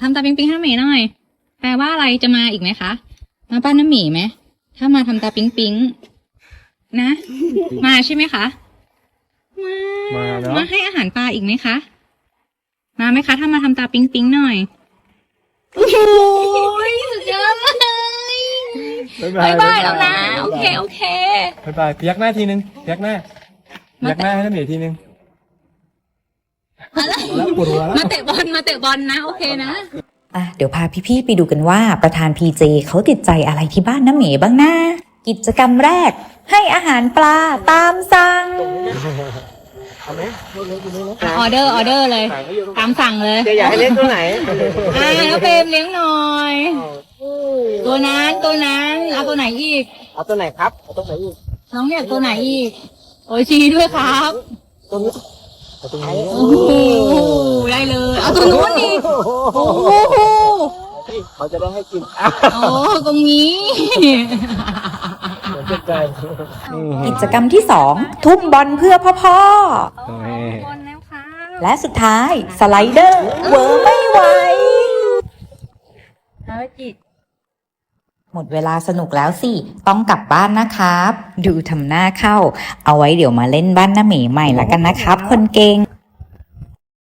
ทำตาปิ๊งปิ๊งให้น้ำเหมยหน่อย แปลว่าอะไรจะมาอีกไหมคะ มาบ้านน้ำเหมยไหม ถ้ามาทำตาปิ๊งปิ๊งนะ มาใช่ไหมคะ มา มาเนอะมาให้อาหารปลาอีกไหมคะ มาไหมคะ ถ้ามาทำตาปิ๊งปิ๊งหน่อย โอ้ยสุดยอดเลยบายบายแล้วนะ โอเค โอเค บายบายพยักหน้าทีนึงพยักหน้าพยักหน้าให้น้ำเหมียวทีนึงแล้ว ปวดหัวแล้ว มาเตะบอลมาเตะบอลนะ โอเคนะ อะเดี๋ยวพาพี่ๆไปดูกันว่าประธานพีเจเขาติดใจอะไรที่บ้านน้ำเหมบ้างนะ กิจกรรมแรก ให้อาหารปลาตามสั่งเอาไหมออเดอร์ออเดอร์เลย ตามสั่งเลยจะอยากให้เล่นตัวไหนอ่าแล้วเฟรมเลี้ยงหน่อยตัวนั้นตัวนั้นเอาตัวไหนอีกเอาตัวไหนครับเอาตัวไหนอีกน้องอยากตัวไหนอีกโอ้ยชี้ด้วยครับตัวนี้เอาตรงนี้โอ้โห ได้เลยเอาตัวนู้นอีกโอ้โหเขาจะได้ให้กินโอ้ตรงนี้เหมือนเจ็บใจกิจกรรมที่สองทุ่มบอลเพื่อพ่อพ่อนี่บอลแล้วครับและสุดท้ายสไลเดอร์เวอร์ไม่ไหวภารกิจหมดเวลาสนุกแล้วสิ ต้องกลับบ้านนะครับ ดูทำหน้าเข้า เอาไว้เดี๋ยวมาเล่นบ้านน้าเหมใหม่ละกันนะครับ คนเก่ง